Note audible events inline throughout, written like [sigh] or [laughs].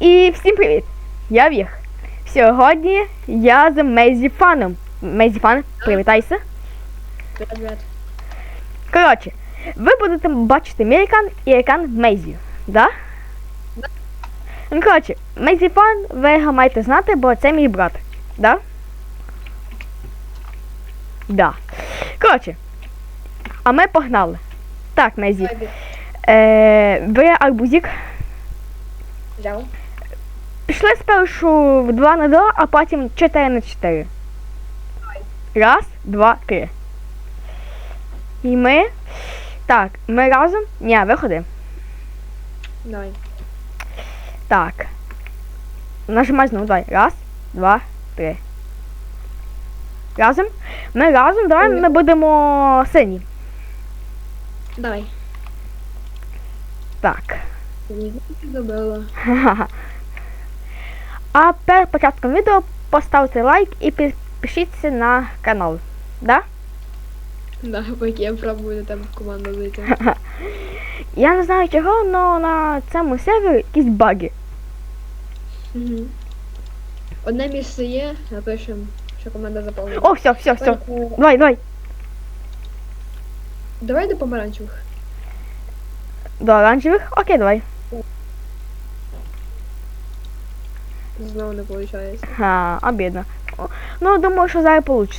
І всім привіт! Я Віх. Сьогодні я з Мейзі Фаном. Мейзі Фан, привітайся. Привет. Коротше, ви будете бачити мій екран і екран Мейзі. Да? Да. Ну, коротше, Мейзі Фан, ви його маєте знати, бо це мій брат. Да? Да. Коротше. А ми погнали. Так, Мейзі. Е, бери арбузик. Взяв. Пішли спершу в 2 на 2, а потім 4 на 4. Раз, два, три. І ми. Так, ми разом. Ні, виходи. Давай. Так. Нажимай знову, давай. Раз, два, три. Разом. Ми разом, давай ми будемо сині. Давай. Так. Ха-ха. [laughs] А перед початком відео поставте лайк і підпишіться на канал. Да? Да, поки я пробую тебе в команду зайти. [laughs] Я не знаю чого, але на цьому сервері якісь баги. Мгм. Одне місце є, напишемо, що команда заповнена. О, все, все, все. Давай, давай. Давай до помаранчевих. До оранжевих. Окей, давай. Знову не виходить. Ха, обідно. О, Ну, думаю, що зараз вийде.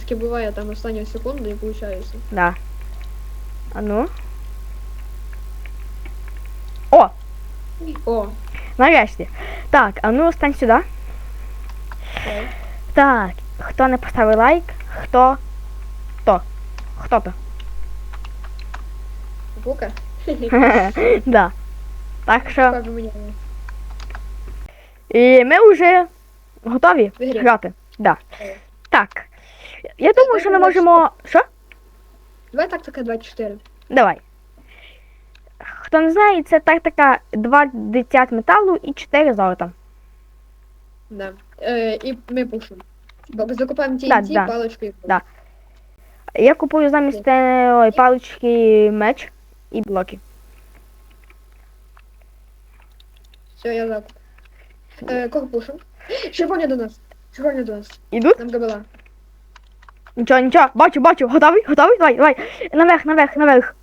Таке буває там останню секунду і виходить. Да. А ну. О, О, нарешті. Так, а ну стань сюди. давай. Так, хто не поставив лайк, хто. Хто? Хто то? Бука. [laughs] да. Так що. І ми вже готові В грати. Да. Е. Так. Я думаю, що ми можемо. Що? Давай тактика 24. Давай. Хто не знає, це тактика 2 дитят металу і 4 золота. Да. Е, і ми пушимо. Бо закупаємо ті Да, ті да. палички. і Да. Я купую замість е, ой, палички меч і блоки. Все, я закуп. Е, кого пушим? Червоні до нас. Червоні до нас. Ідуть? Нам габела. Нічого, нічого, бачу, бачу, готовий, готовий, давай, давай. Наверх, наверх, наверх,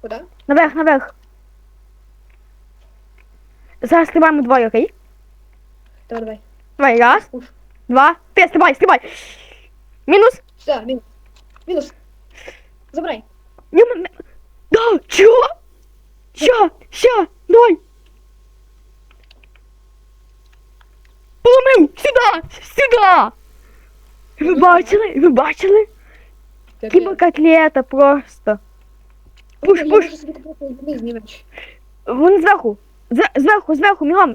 Куда? наверх, наверх. Зараз стрибаємо двоє, окей? Давай, давай. Давай, раз, Пуш. два, три, стрибай, стрибай. Мінус. Все, мінус. Мінус. Забирай. Ні, м- м- Да, чого? Ща, ща, давай. Поломив, сюди, сюди. Ви бачили? Ви бачили? Хіба котлета просто. Пуш, пуш. Вони зверху. Зверху, зверху, мігом.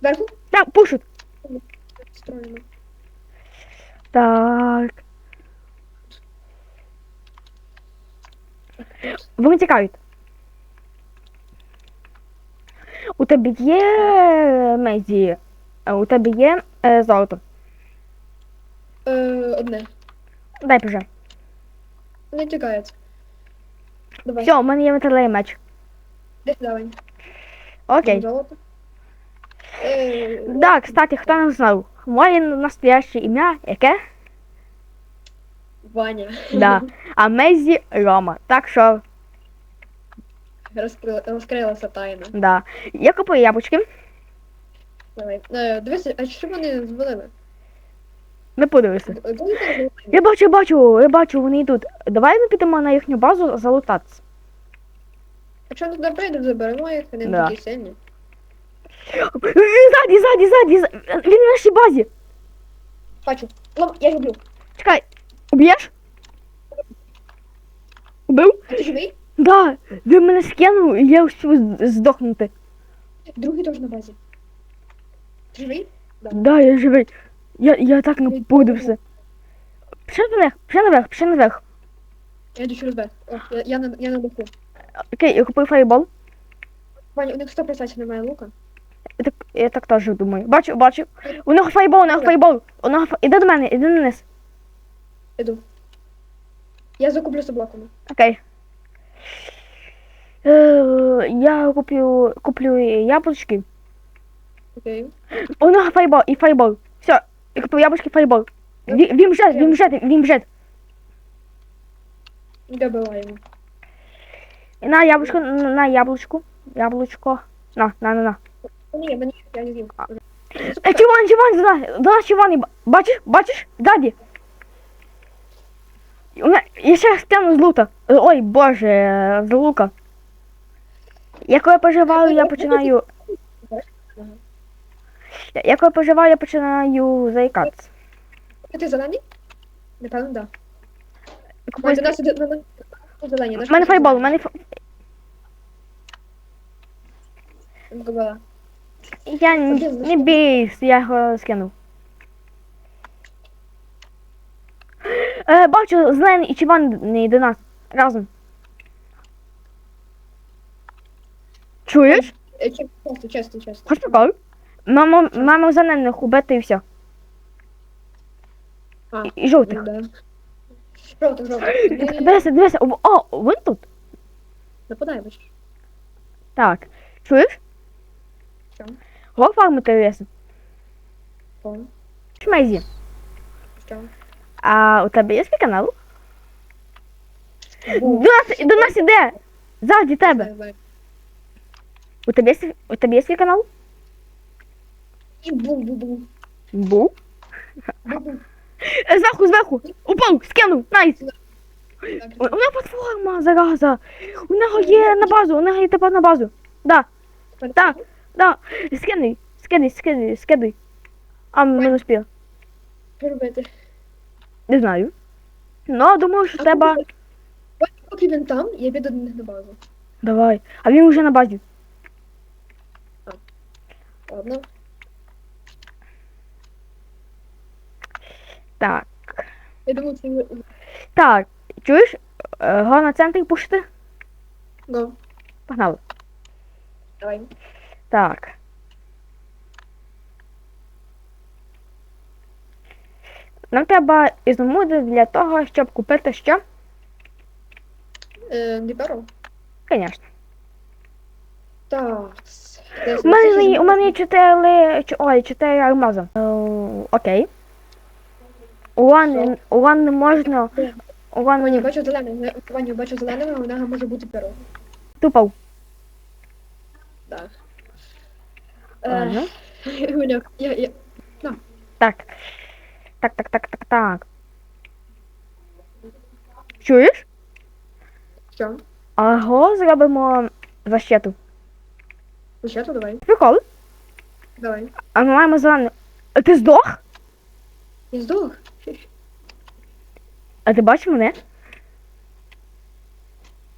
Зверху? Так, пушуть. Строїмо. Так. Вони тікають. У тебе є мезі. Е, У тебе є е, золото. Е, одне. Дай вже. Не тікають. Давай. Все, у мене є металевий меч. Десь давай. Окей. Золото. Е, Да, кстати, хто не знав, моє настояще ім'я яке? Ваня. Да. [laughs] А Мезі Рома. Так що, Розкрила, розкрилася тайна. да. Я купую яблучки. Давай. Е, дивися, а що вони звалили? Не подивися. Ти розливаєш? Я бачу, я бачу, я бачу, вони йдуть. Давай ми підемо на їхню базу залутатися. Якщо не туди прийдемо, заберемо їх, вони Да. такі сильні. Ззаді, ззаді, ззаді, ззаді. Він на нашій базі. Бачу. Лом, я люблю. Чекай, уб'єш? Убив? А ти живий? Да, він мене скинув, і я успів здохнути. Другий теж на базі. Живий? Да, я живий. Я, я так напудився. Пішли наверх, пішли наверх, пішли наверх. Я йду через Б. О, я, я, на, я на даху. Окей, я купив фаєбол. Ваня, у них 100% немає лука. Я так, я так теж думаю. Бачу, бачу. У нього фаєбол, у нього фаєбол. У нього фа... Іди до мене, іди на низ. Іду. Я закуплю блоками. Окей. Е, я куплю, куплю яблучки. Окей. У нього файбол і файбол. Все, я купив яблучки файбол. Ві- Вімжет, вімжет, вімжет. Добиваємо. На яблучко, на на яблучку. Яблучко. На, на, на, на. Мені, мені, я не з'їм. Е, Чиван, до нас, до нас Чиван, бачиш, бачиш, даді. У мене- Я ще стану з лута. Е, Ой, боже, з лука. Я коли поживаю, я починаю. Я- Я коли поживаю, я починаю заїкатися. Ти зелені? Напевно, так. Купую- До нас іде на зелені. У мене файбол, у мене Кобила. Я не, не бійся, я його скинув. Е, бачу, зелений і не до нас. Разом. Чуєш? Е, чи- Часто, часто, часто. Хоч прикол? Мамо, мамо зелених убити і все. А, І, жовтих. Да. Жовтих, жовтих. Дивися, дивися. О, О, він тут. Нападай, бачиш. Так. Чуєш? Що? Го фармити лісу. О, Шмейзі. що? А у тебе є свій канал? До нас, до нас іде! Ззаді тебе. Знаю. У тебе є, свій- у тебе є свій канал? І. Був, був. Е, Зверху, зверху. Упав, скинув, найс. У, у нього платформа, зараза. У нього є на базу, у нього є тепер на базу. Да, так, да. Скидай, скидай, скидай, скидай. А, не успіли. Що робити? Не знаю. Ну, думаю, що А треба. поки- Поки він там, я піду до них на базу. Давай. А він вже на базі. Ладно. Так. Я думаю, це Так, чуєш? Е, Го на центр пушити? Го. Погнали. Давай. Так. Нам треба ізумруди для того, щоб купити що? Е, Діперо? Звісно. Так. У мене, у мене є чотири, ой, чотири алмази. Е, окей. Улан, улан не можна. Улан Ваня, бачу зеленого. Ваня, бачу зеленого, у нього може бути перо. тупав. Так. Е, Ваня, я, я, Так. Так, так, так, так, так. Чуєш? що? Аго, зробимо защиту. Спочатку давай. Прикол. Давай. А ми маємо зелений. А ти здох? Я здох. А ти бачиш мене?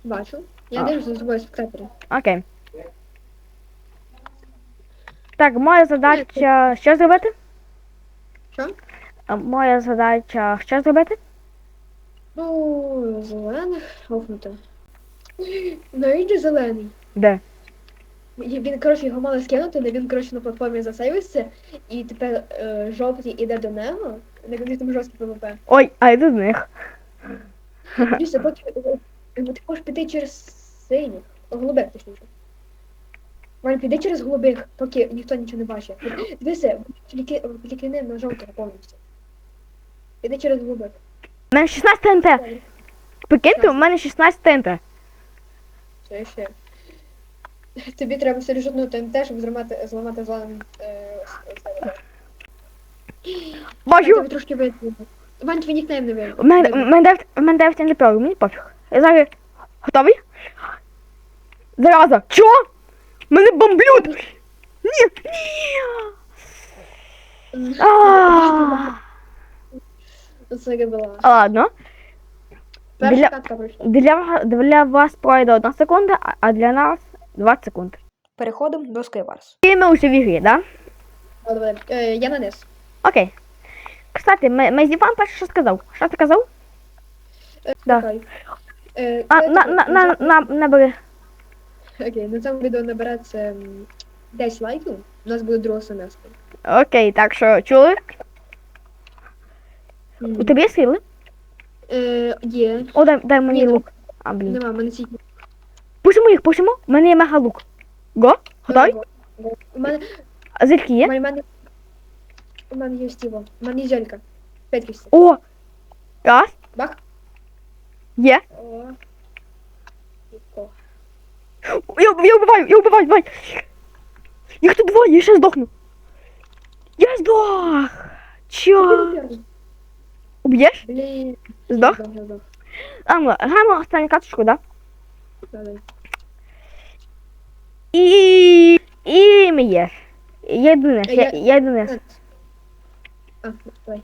Бачу. Я А. дивлюся за тобою спектаторі. Окей. Так, моя задача що зробити? Що? А, Моя задача що зробити? Ну, зелених офнути. Навіть зелений. Де? І Він, коротше, його мали скинути, але він, коротше, на платформі засейвився, і тепер е, жовтий іде до нього. Кажуть, там жорсткий ПВП. Ой, а йду до них. Дивіться, поки е, ти можеш піти через синіх, голубих точніше. Вань, піди через голубих, поки ніхто нічого не бачить. Дивися, відлікни на жовтого повністю. Піди через голубих. У мене 16 ТНТ. Прикиньте, у мене 16 ТНТ. Все ще. Тобі треба серйозну ТМТ, щоб зламати, зламати зеленим е. Бачу! Трошки видно. Вань, твій нікнейм не видно. У мене, у мене 9 у мене 9 ТНТ, мені пофіг. Я зараз готовий? Зараза! Чо? Мене бомблють! Ні! Ні! А, Це була. Ладно. Перша Біля- катка пройшла. Для, для вас пройде 1 секунда, а- а для нас 20 секунд. Переходимо до Skywars. І ми вже в ігрі, да? Давай. Е, я на низ. Окей. Кстати, ми, ми з Іван перше що сказав? Що ти казав? Да. Е, А, на, на, на, на, набери. Окей, на цьому відео набереться м, 10 лайків. У нас буде другий семестр. Окей, так що чули? У тебе є сили? Е, є. О, дай, дай мені Ні, лук. А, блін. Нема, мене тільки. Пушимо їх, пушимо. У мене є мега лук. Го? Готовий? У мене, зірки є? у мене, у мене є стіво. У мене є зелька. П'ять кістів. О! Раз. Бах. Є. О. Легко. Я, я вбиваю, я вбиваю, вбиваю. Їх тут двоє, я ще здохну. Я здох. Чо? Уб'єш? Блін. Здох? Здох, здох. А, ну, граємо останню каточку, да? Давай. І... І ми є. Я йду вниз, я, Я- Давай.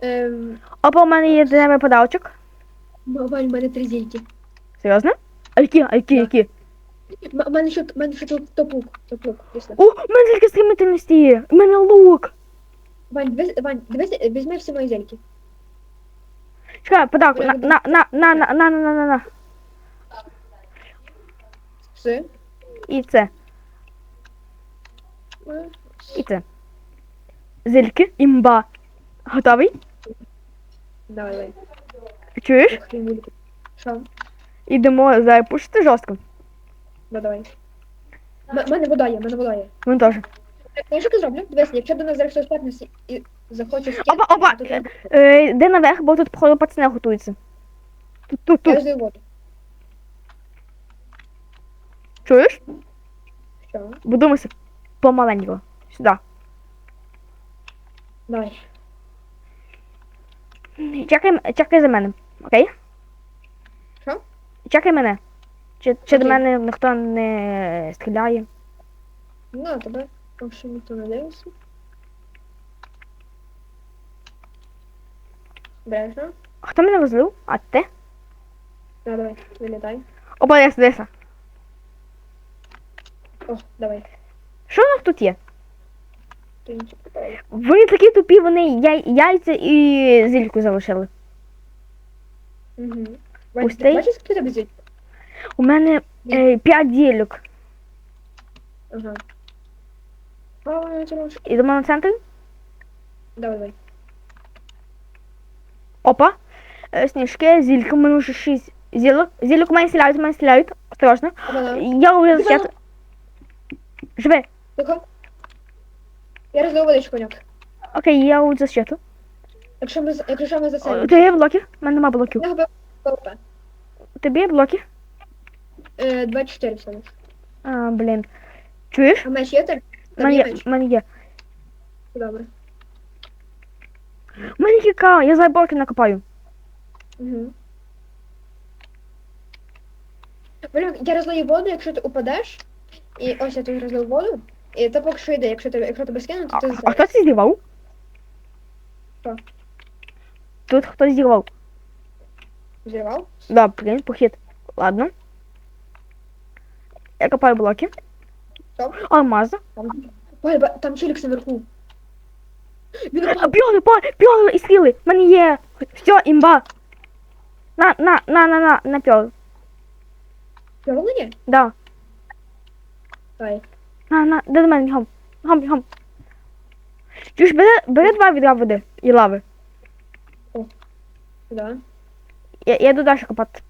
Ем, Опа, у мене є для тебе подарочок. Вань, у мене три зельки. Серйозно? А які, а які, Так. які? М- У мене ще, у мене ще тут топук. Топук, після. О, у мене тільки стримительності є. У мене лук. Вань, дивись, Вань, дивись, візьми всі мої зельки. Чекай, подарок. На, на, на, на, на, на, на, на, на. Все. І це, Е, і це. Зельки, імба. Готовий? Давай. Чуєш? Ти. Що? Ідемо запушити жорстко. Да, давай. У мене вода є, в мене вода є. Ми теж. Я що я зроблю? Дивись, якщо до нас зараз хтось п'ятниці і захоче скинути, Опа, опа, то Е, йди наверх, бо тут походу пацани готуються. Тут, тут, Я тут. роздаю воду. Чуєш? Що? Будемося помаленьку. Сюди. Давай. Чекай, чекай за мене. Окей? Що? Чекай мене. Чи, чи до мене ніхто не стріляє? Ну, тебе там ще ніхто не дивиться. Бережно. А Хто мене розлив? А ти? Да, давай, вилітай. Опа, я здеся. О, давай. Що у нас тут є? Вони такі тупі, вони яй... яйця і зільку залишили. Угу. Ось цей? Бачиш, тебе зільку? У мене е, 5 зільок. Ага. Ідемо на центр? Давай, давай. Опа. Е, э, снежки, зелька, у меня уже 6 зелок. Зелок мои стреляют, мои стреляют. Осторожно. Опа, да. Я увидел сейчас. Живи. Тихо. Я роздаю водичку, коняк. Окей, я у защиту. Якщо ми, якщо ми за Ти є блоків? У мене нема блоків. Я губив ПВП. Тобі є блоки? Е, 24 всього. А, блін. Чуєш? А меч є так? У мене є, у мене є. Добре. У мене є я за блоки накопаю. Угу. Блін, я розлию воду, якщо ти упадеш, і ось я тут розлив воду, і це поки що йде, якщо тебе, якщо тебе скинуть, то А, ти а зараз. хто це зірвав? Хто? Тут хтось зірвав. Зірвав? Да, блін, похід. Ладно. Я копаю блоки. Що? Алмаза. Там, Ой, ба- там челікс наверху. Він А упав. піони, па, піони і стріли. В мене є. Все, імба. На, на, на, на, на, на піол. Пірлині? Да. Дай. На, на, де до мене, бігом. Бігом, бігом. Чуєш, бери, бери два відра води і лави. Да. Я, я йду далі копати.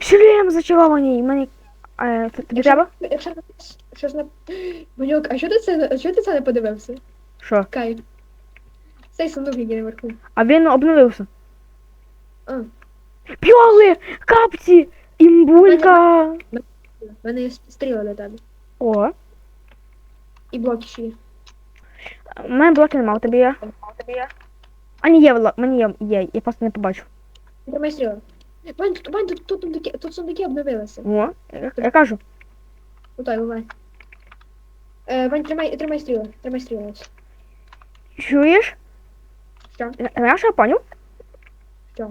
Шлем зачарований. Мені... Е, це тобі Якщо- треба? Якщо щось на... Манюк, а що ти це, а що ти це не подивився? Що? Кайф. Цей сундук який наверху. А він обновився. А, Піоли! Капці! Імбулька! в мене є стріла для тебе. О, І блоки ще є. у мене блоки нема, у тебе є. А ні, є, блок, мені є, є, я просто не побачив. Тримай стріла. Вань, тут, Вань, тут, тут, сундуки, тут сундуки обновилися. О, я, я кажу. Отай, Вань. Е, Вань, тримай, тримай стріла. Тримай стріла. ось. Чуєш? Що? Знаєш, що я поняв? Що?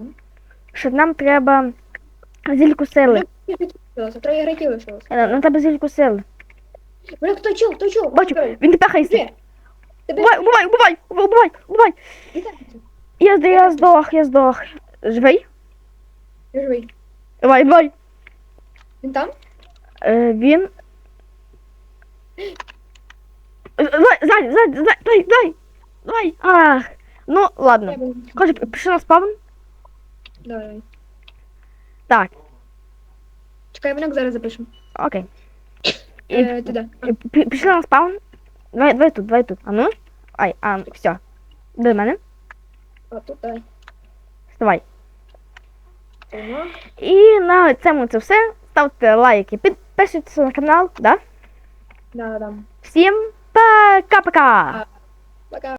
Що нам треба зільку сили. Лишилося, Троє граків лишилося. Е, На тебе зільку сили. Бля, хто чув, хто чув? Бачу, він тебе хайсти. Убивай, убивай, убивай, убивай, убивай. Я, я здох, я здох. Живий? Я живий. Давай, давай. Він там? Е, він. Е, зай, зай, зай, дай, дай. Давай. Ах. Ну, ладно. Я. Короче, пішли на спавн. Давай. Так, Чекай, мене зараз запишемо. окей. Е, пі- пішли на спаун. Давай, давай тут, давай тут. А ну. Ай, а, все. До мене. А, тут, давай. Вставай. Ага. І на цьому це все. Ставте лайки, підписуйтесь на канал, да? Да, да. Всім пока-пока! Пока.